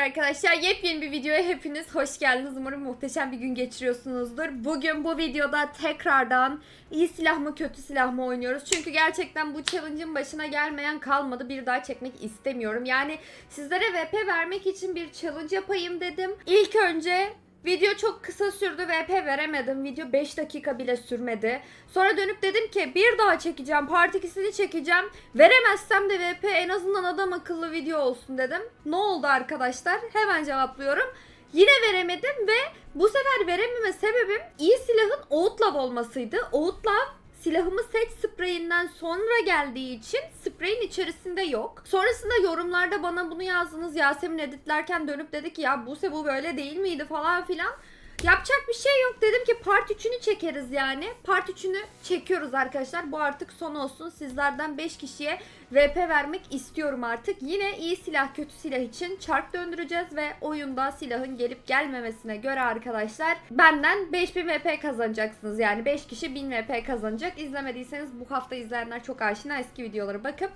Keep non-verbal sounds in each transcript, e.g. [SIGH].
arkadaşlar. Yepyeni bir videoya hepiniz hoş geldiniz. Umarım muhteşem bir gün geçiriyorsunuzdur. Bugün bu videoda tekrardan iyi silah mı kötü silah mı oynuyoruz. Çünkü gerçekten bu challenge'ın başına gelmeyen kalmadı. Bir daha çekmek istemiyorum. Yani sizlere VP vermek için bir challenge yapayım dedim. İlk önce Video çok kısa sürdü VP veremedim. Video 5 dakika bile sürmedi. Sonra dönüp dedim ki bir daha çekeceğim. Part 2'sini çekeceğim. Veremezsem de VP en azından adam akıllı video olsun dedim. Ne oldu arkadaşlar? Hemen cevaplıyorum. Yine veremedim ve bu sefer verememe sebebim iyi silahın Outlaw olmasıydı. Outlaw silahımı seç spreyinden sonra geldiği için spreyin içerisinde yok. Sonrasında yorumlarda bana bunu yazdınız. Yasemin editlerken dönüp dedi ki ya Buse bu böyle değil miydi falan filan. Yapacak bir şey yok. Dedim ki part 3'ünü çekeriz yani. Part 3'ünü çekiyoruz arkadaşlar. Bu artık son olsun. Sizlerden 5 kişiye VP vermek istiyorum artık. Yine iyi silah kötü silah için çark döndüreceğiz ve oyunda silahın gelip gelmemesine göre arkadaşlar benden 5000 VP kazanacaksınız. Yani 5 kişi 1000 VP kazanacak. İzlemediyseniz bu hafta izleyenler çok aşina eski videoları bakıp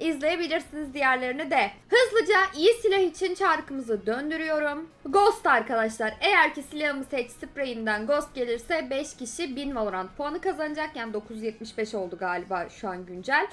izleyebilirsiniz diğerlerini de. Hızlıca iyi silah için çarkımızı döndürüyorum. Ghost arkadaşlar. Eğer ki silahımı seç spreyinden Ghost gelirse 5 kişi 1000 Valorant puanı kazanacak. Yani 975 oldu galiba şu an güncel.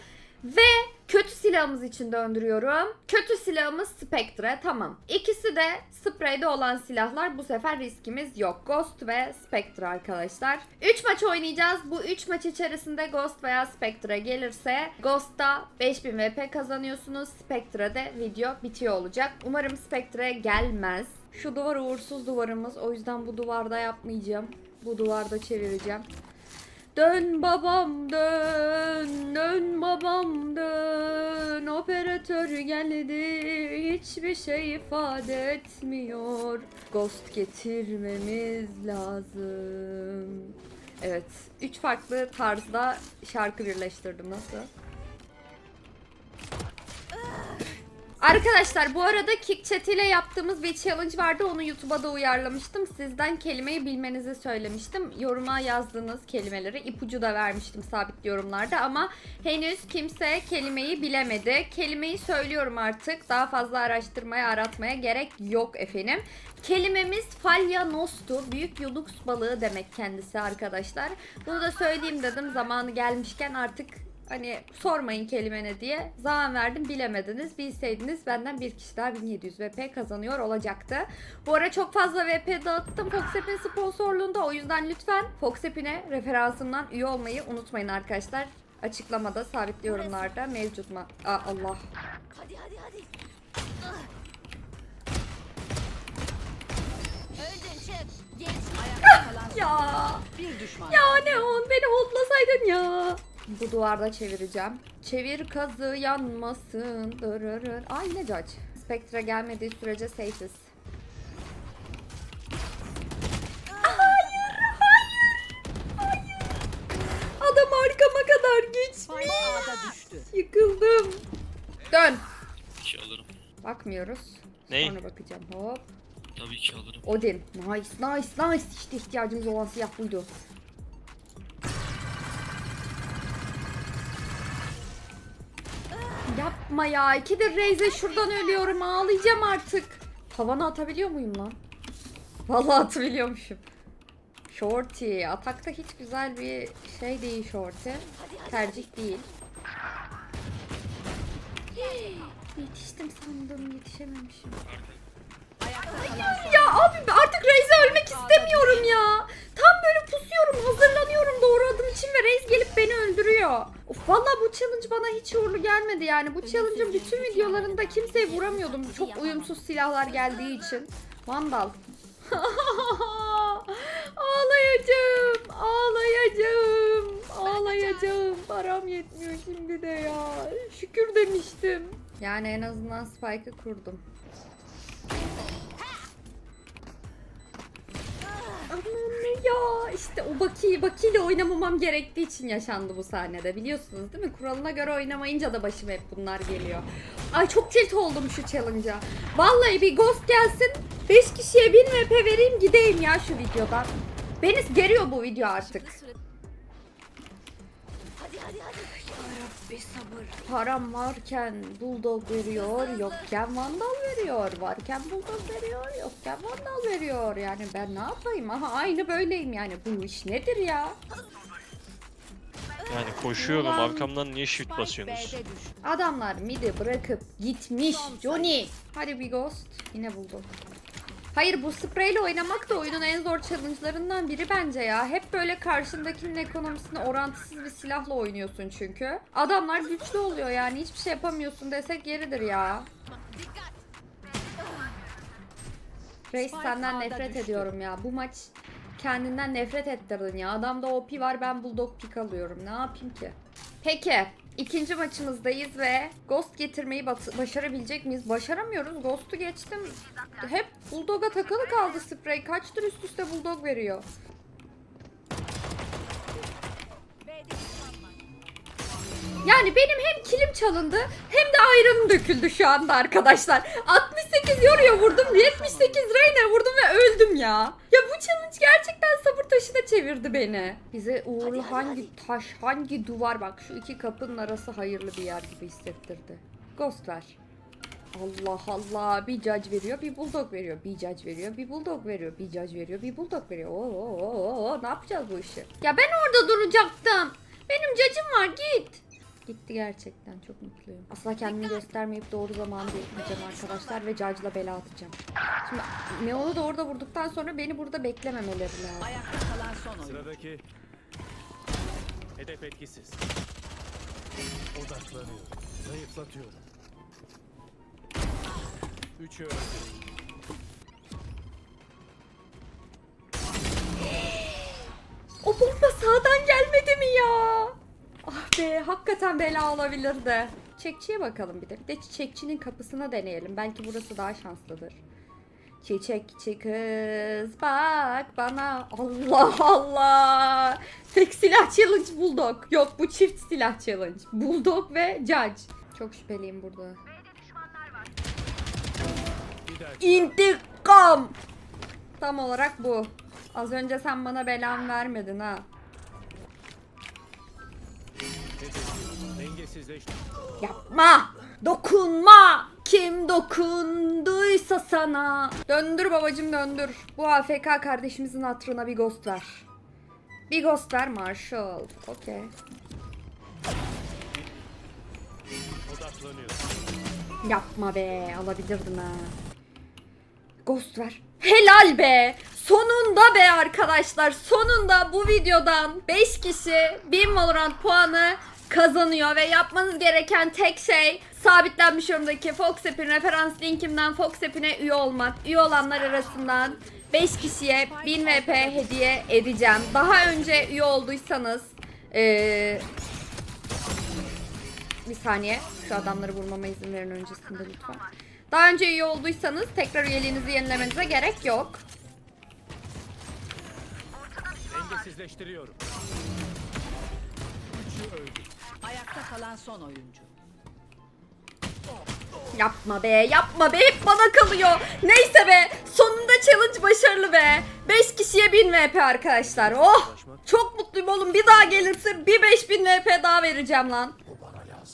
Ve kötü silahımız için döndürüyorum. Kötü silahımız Spectre. Tamam. İkisi de spreyde olan silahlar. Bu sefer riskimiz yok. Ghost ve Spectre arkadaşlar. 3 maç oynayacağız. Bu 3 maç içerisinde Ghost veya Spectre gelirse Ghost'ta 5000 VP kazanıyorsunuz. Spectre'de video bitiyor olacak. Umarım Spectre gelmez. Şu duvar uğursuz duvarımız. O yüzden bu duvarda yapmayacağım. Bu duvarda çevireceğim. Dön babam dön, dön babam dön. Operatör geldi, hiçbir şey ifade etmiyor. Ghost getirmemiz lazım. Evet, üç farklı tarzda şarkı birleştirdim. Nasıl? Arkadaşlar bu arada Kick Chat ile yaptığımız bir challenge vardı. Onu YouTube'a da uyarlamıştım. Sizden kelimeyi bilmenizi söylemiştim. Yoruma yazdığınız kelimeleri ipucu da vermiştim sabit yorumlarda ama henüz kimse kelimeyi bilemedi. Kelimeyi söylüyorum artık. Daha fazla araştırmaya, aratmaya gerek yok efendim. Kelimemiz Falyanos'tu. Büyük yunus balığı demek kendisi arkadaşlar. Bunu da söyleyeyim dedim. Zamanı gelmişken artık Hani sormayın kelime ne diye. Zaman verdim bilemediniz. Bilseydiniz benden bir kişi daha 1700 VP kazanıyor olacaktı. Bu ara çok fazla VP dağıttım Foxap'in sponsorluğunda. O yüzden lütfen Foxap'ine referansımdan üye olmayı unutmayın arkadaşlar. Açıklamada sabitli yorumlarda mevcut mu? Aa, Allah. Hadi hadi hadi. Öldün çık. Geç. Ayakta kalan [LAUGHS] Ya. bir düşman. Ya ne on beni holdlasaydın ya. Bu duvarda çevireceğim. Çevir kazı yanmasın. Dırırır. Ay ne cac. Spectre gelmediği sürece safe'iz. Hayır, hayır, hayır. Adam arkama kadar geçmiş. Yıkıldım. Dön. ki alırım. Bakmıyoruz. Ney? Sonra bakacağım. Hop. Tabii ki alırım. Odin. Nice, nice, nice. İşte ihtiyacımız olan silah buydu. Yapma ya. İkidir Reyze şuradan ölüyorum. Ağlayacağım artık. Tavana atabiliyor muyum lan? Vallahi atabiliyormuşum. Shorty. Atakta hiç güzel bir şey değil Shorty. Tercih değil. Yetiştim sandım. Yetişememişim. Kalan Ya abi artık Reis'e ölmek istemiyorum ya. Tam böyle pusuyorum, hazırlanıyorum doğru adım için ve Reis gelip beni öldürüyor. Valla bu challenge bana hiç uğurlu gelmedi yani. Bu challenge'ın bütün videolarında kimseyi vuramıyordum. Çok uyumsuz silahlar geldiği için. Vandal. [LAUGHS] ağlayacağım, ağlayacağım, ağlayacağım. Param yetmiyor şimdi de ya. Şükür demiştim. Yani en azından Spike'ı kurdum. Ne ya işte o Baki, Baki oynamamam gerektiği için yaşandı bu sahnede biliyorsunuz değil mi? Kuralına göre oynamayınca da başıma hep bunlar geliyor. Ay çok tilt oldum şu challenge'a. Vallahi bir ghost gelsin 5 kişiye 1000 VP vereyim gideyim ya şu videodan. Beni geriyor bu video artık. Bir sabır. Param varken bulldog veriyor, yokken vandal veriyor. Varken bulldog veriyor, yokken vandal veriyor. Yani ben ne yapayım? Aha aynı böyleyim yani. Bu iş nedir ya? Yani koşuyorum Ulan. arkamdan niye shift basıyorsunuz? B'de. Adamlar midi bırakıp gitmiş. Johnny. Hadi bir ghost. Yine buldum. Hayır bu spreyle oynamak da oyunun en zor challenge'larından biri bence ya. Hep böyle karşındakinin ekonomisine orantısız bir silahla oynuyorsun çünkü. Adamlar güçlü oluyor yani hiçbir şey yapamıyorsun desek yeridir ya. Reis senden nefret ediyorum ya. Bu maç kendinden nefret ettirdin ya. Adamda OP var ben bulldog pick alıyorum. Ne yapayım ki? Peki. İkinci maçımızdayız ve Ghost getirmeyi başarabilecek miyiz? Başaramıyoruz. Ghost'u geçtim. Hep Bulldog'a takılı kaldı sprey. Kaçtır üst üste Bulldog veriyor. Yani benim hem kilim çalındı hem de ayranım döküldü şu anda arkadaşlar. 68 yoruyor vurdum, 78 Reyna vurdum ve öldüm ya. Ya bu challenge gerçekten sabır taşına çevirdi beni. Bize uğurlu hangi taş, hangi duvar bak şu iki kapının arası hayırlı bir yer gibi hissettirdi. Ghost ver. Allah Allah bir judge veriyor bir bulldog veriyor bir judge veriyor bir bulldog veriyor bir judge veriyor bir bulldog veriyor oo, oo, oo, oo, ne yapacağız bu işi ya ben orada duracaktım benim judge'ım var git gitti gerçekten çok mutluyum asla kendimi göstermeyip doğru zamanı bekleyeceğim arkadaşlar ve judge'la bela atacağım şimdi Neon'u da orada vurduktan sonra beni burada beklememeleri lazım Ayakta kalan son oyun. Sıradaki hedef etkisiz. Odaklanıyor. Zayıflatıyorum. Üçü öldü. O bomba sağdan gelmedi mi ya? Be hakikaten bela olabilirdi. Çiçekçiye bakalım bir de. Bir de çiçekçinin kapısına deneyelim. Belki burası daha şanslıdır. Çiçekçi kız bak bana. Allah Allah. Tek silah challenge bulldog. Yok bu çift silah challenge. Bulldog ve judge. Çok şüpheliyim burada. İntikam. Tam olarak bu. Az önce sen bana belam vermedin ha. Dengesizleşti. Yapma! Dokunma! Kim dokunduysa sana. Döndür babacım döndür. Bu AFK kardeşimizin hatırına bir ghost ver. Bir ghost ver Marshall. Okey. Yapma be alabilirdin ha. Ghost ver. Helal be. Sonunda be arkadaşlar. Sonunda bu videodan 5 kişi 1000 Valorant puanı kazanıyor ve yapmanız gereken tek şey sabitlenmiş yorumdaki Foxapp'in referans linkimden Foxapp'ine üye olmak. Üye olanlar arasından 5 kişiye 1000 VP hediye edeceğim. Daha önce üye olduysanız eee bir saniye. Şu adamları vurmama izin verin öncesinde lütfen. Daha önce üye olduysanız tekrar üyeliğinizi yenilemenize gerek yok. Dengesizleştiriyorum. Ayakta kalan son oyuncu. Yapma be yapma be hep bana kalıyor. Neyse be sonunda challenge başarılı be. 5 kişiye 1000 VP arkadaşlar. Oh çok mutluyum oğlum bir daha gelirse bir 5000 VP daha vereceğim lan.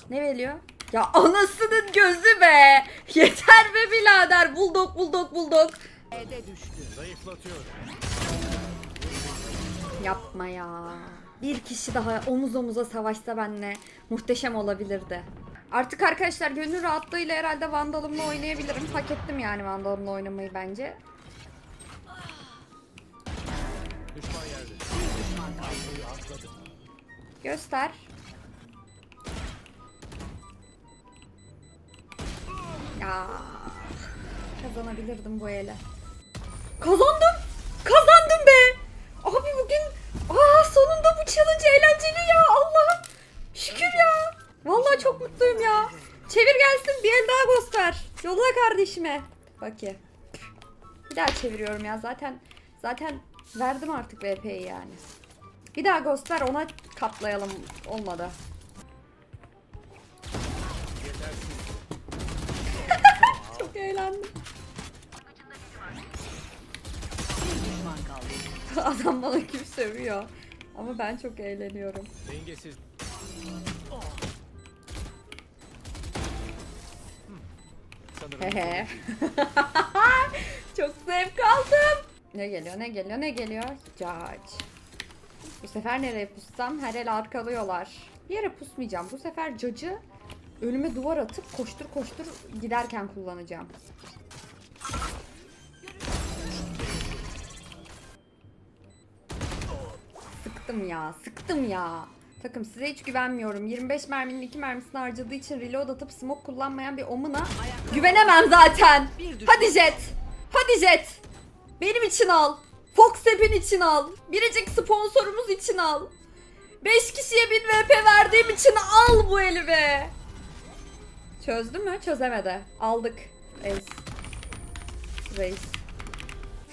Ne veriyor? Ya anasının gözü be. Yeter be birader. Buldok buldok buldok. Yapma ya. Bir kişi daha omuz omuza savaşsa benle muhteşem olabilirdi. Artık arkadaşlar gönül rahatlığıyla herhalde Vandal'ımla oynayabilirim. Hak ettim yani Vandal'ımla oynamayı bence. Göster. Ya kazanabilirdim bu ele. Kazandım be. Abi bugün aa sonunda bu challenge eğlenceli ya Allah'ım. Şükür ya. Vallahi çok mutluyum ya. Çevir gelsin bir el daha göster. Yolla kardeşime. Bak ya. Bir daha çeviriyorum ya zaten zaten verdim artık VP'yi yani. Bir daha göster ona katlayalım olmadı. [LAUGHS] Çok eğlendim. Adam bana gibi sövüyor. Ama ben çok eğleniyorum. Dengesiz. [LAUGHS] Çok zevk aldım. Ne geliyor ne geliyor ne geliyor? Judge. Bu sefer nereye pussam her el arkalıyorlar. Bir yere pusmayacağım. Bu sefer cacı önüme duvar atıp koştur koştur giderken kullanacağım. Sıktım ya, sıktım ya. Takım size hiç güvenmiyorum. 25 merminin 2 mermisini harcadığı için reload atıp smoke kullanmayan bir omuna güvenemem zaten. Hadi Jet. Hadi Jet. Benim için al. Foxap'in için al. Biricik sponsorumuz için al. 5 kişiye 1000 VP verdiğim için al bu eli be. Çözdü mü? Çözemedi. Aldık. [LAUGHS] Ace. Reis.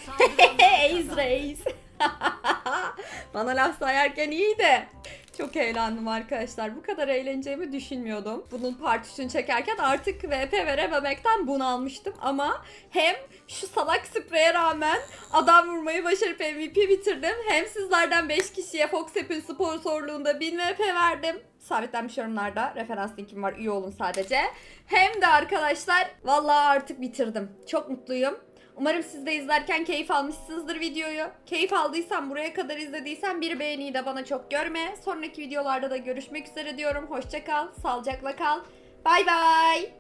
Ace reis. [LAUGHS] Bana laf sayarken iyiydi. Çok eğlendim arkadaşlar. Bu kadar eğleneceğimi düşünmüyordum. Bunun partişini çekerken artık VP verememekten bunalmıştım. Ama hem şu salak spreye rağmen adam vurmayı başarıp MVP bitirdim. Hem sizlerden 5 kişiye Fox App'in sponsorluğunda 1000 VP verdim. Sabitlenmiş yorumlarda referans linkim var. Üye olun sadece. Hem de arkadaşlar vallahi artık bitirdim. Çok mutluyum. Umarım siz de izlerken keyif almışsınızdır videoyu. Keyif aldıysan buraya kadar izlediysen bir beğeniyi de bana çok görme. Sonraki videolarda da görüşmek üzere diyorum. Hoşça kal, sağlıcakla kal. Bay bay.